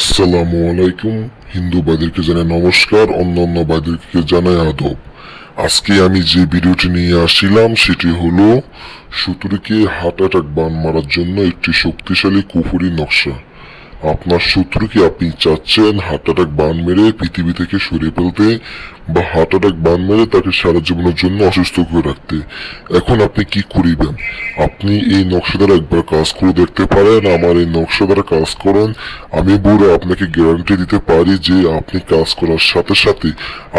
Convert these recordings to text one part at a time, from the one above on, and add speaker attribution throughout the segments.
Speaker 1: আসসালামু আলাইকুম। হিন্দু বাদেরকে জানাই নমস্কার অন্যান্য বাদেরকে জানাই আদব। আজকে আমি যে ভিডিওটি নিয়ে আসছিলাম সেটি হল সুতুরিকে হার্ট অ্যাটাক, বান মারার জন্য একটি শক্তিশালী কুফুরি নকশা। আপনার শত্রুকে আপনি চাচ্ছেন হার্ট অ্যাটাক বান মেরে পৃথিবী থেকে সরিয়ে ফেলতে বা হার্ট অ্যাটাক বান মেরে তাকে সারা জীবনের জন্য অসুস্থ করে রাখতে। এখন আপনি কি করিবেন? আপনি এই নকশা দ্বারা একবার কাজ করে দেখতে পারেন, আমার এই নকশা দ্বারা কাজ করেন। আমি বলে আপনাকে গ্যারান্টি দিতে পারি যে আপনি কাজ করার সাথে সাথে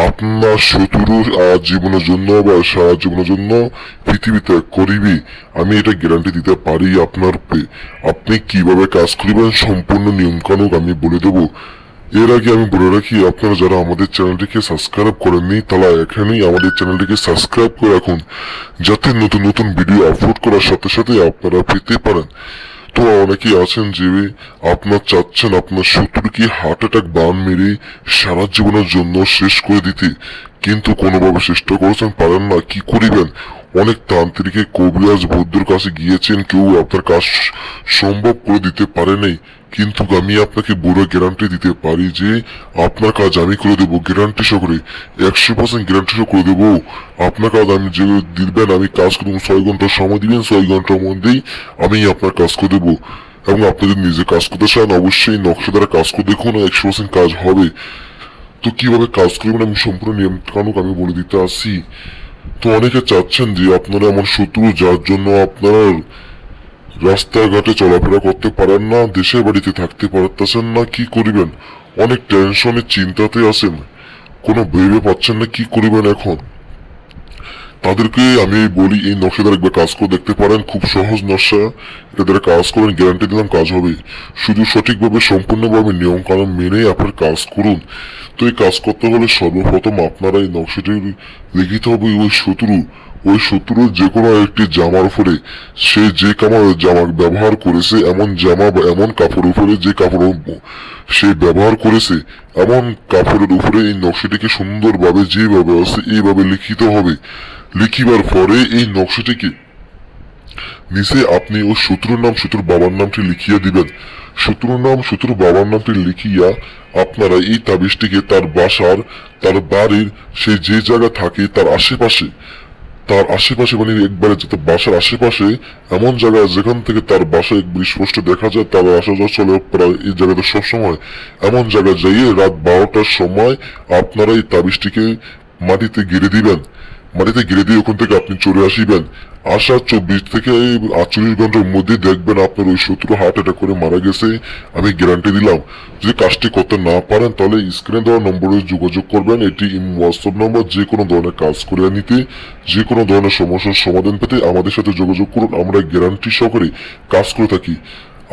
Speaker 1: আপনার শত্রু জীবনের জন্য বা সারা জীবনের জন্য পৃথিবী ত্যাগ করিবি। আমি এটা গ্যারান্টি দিতে পারি আপনার আপনি কীভাবে কাজ করিবেন সম্পূর্ণ নিয়মকানুন আমি বলে দেবো। এর আগে আমি বলে রাখি, আপনারা যারা আমাদের চ্যানেলটিকে সাবস্ক্রাইব করেননি, তারা এখানেই আমাদের চ্যানেলটিকে সাবস্ক্রাইব করে রাখুন, যাতে নতুন নতুন ভিডিও আপলোড করার সাথে সাথে আপনারা পেতে পারেন। তো অনেকেই আছেন যে, আপনার চাচ্ছেন আপনার শত্রুকে হার্ট অ্যাটাক, বান মেরে সারা জীবনের জন্য শেষ করে দিতে। কিন্তু কোনোভাবে চেষ্টা করেছেন, পারেন না, কি করিবেন? অনেক তান্ত্রিকে কবিরাজ বৌদ্ধর কাছে গিয়েছেন, কেউ আপনার কাজ সম্ভব করে দিতে পারে নাই কিন্তু আমি আপনাকে বড় গ্যারান্টি দিতে পারি যে আপনার কাজ আমি করে দেবো গ্যারান্টি সহকারে, একশো পার্সেন্ট গ্যারান্টি সহ করে দেবো। আপনার কাজ আমি যে দিবেন, আমি কাজ করব ছয় ঘণ্টা সময় দিবেন, ছয় ঘণ্টার মধ্যেই আমি আপনার কাজ করে দেবো। এবং আপনি যদি নিজে কাজ করতে চান, অবশ্যই নকশা দ্বারা কাজ করে দেখুন, একশো পার্সেন্ট কাজ হবে। তো কীভাবে কাজ করবেন আমি সম্পূর্ণ নিয়ম কানুক আমি বলে দিতে আসি। তো অনেকে চাচ্ছেন যে আপনারা এমন শত্রু যার জন্য আপনারা রাস্তাঘাটে চলাফেরা করতে পারেন না, দেশের বাড়িতে থাকতে পারতেছেন না, কি করিবেন? অনেক টেনশনে, চিন্তাতে আছেন। কোনো ভেবে পাচ্ছেন না কি করিবেন এখন? তাদেরকে আমি বলি, এই নকশা দেখবে একবার কাজ করে দেখতে পারেন, খুব সহজ নকশা। এটা দ্বারা কাজ করেন গ্যারান্টি দিলাম কাজ হবে। শুধু সঠিকভাবে, সম্পূর্ণভাবে নিয়ম কানুন মেনে আপনার কাজ করুন। তো এই কাজ করতে হলে সর্বপ্রথম আপনারা এই নকশাটি লিখিতে হবে ওই শত্রু। ওই শত্রুর যে কোনো একটি জামার উপরে। সে যে কামার জামা ব্যবহার করেছে, এমন জামা বা এমন কাপড় উপরে যে কাপড় সে ব্যবহার করেছে, এমন কাপড়ের উপরে এই নকশাটিকে সুন্দরভাবে যেভাবে আছে, এইভাবে লিখিত হবে। লিখিবার পরে এই নকশাটিকে নিচে আপনি ওই শত্রুর নাম, শত্রুর বাবার নামটি লিখিয়া দিবেন। শত্রুর নাম, শত্রুর বাবার নামটি লিখিয়া আপনারা এই তাবিজটিকে তার বাসার, তার বাড়ির, সে যে জায়গা থাকে তার আশেপাশে তার আশেপাশে মানে একবারে যাতে বাসার আশেপাশে, এমন জায়গা যেখান থেকে তার বাসা একবার স্পষ্ট দেখা যায়, তার আসা যাওয়া চলে প্রায় এই জায়গাতে সবসময়। এমন জায়গায় যাইয়ে রাত বারোটার সময় আপনারা এই তাবিজটিকে মাটিতে গেড়ে দিবেন। মাটিতে গেড়ে দিয়ে ওখান থেকে আপনি চলে আসিবেন। আসা চব্বিশ থেকে আটচল্লিশ ঘণ্টার মধ্যে দেখবেন আপনার ওই শত্রু হার্ট অ্যাটাক করে মারা গেছে। আমি গ্যারান্টি দিলাম। যদি কাজটি করতে না পারেন, তাহলে স্ক্রিনে দেওয়া নম্বরে যোগাযোগ করবেন। এটি হোয়াটসঅ্যাপ নম্বর যে কোনো ধরনের কাজ করে নিতে, যে কোনো ধরনের সমস্যার সমাধান পেতে আমাদের সাথে যোগাযোগ করুন। আমরা গ্যারান্টি সহকারে কাজ করে থাকি।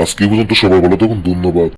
Speaker 1: আজকে পর্যন্ত সবাই ভালো থাকুন। ধন্যবাদ।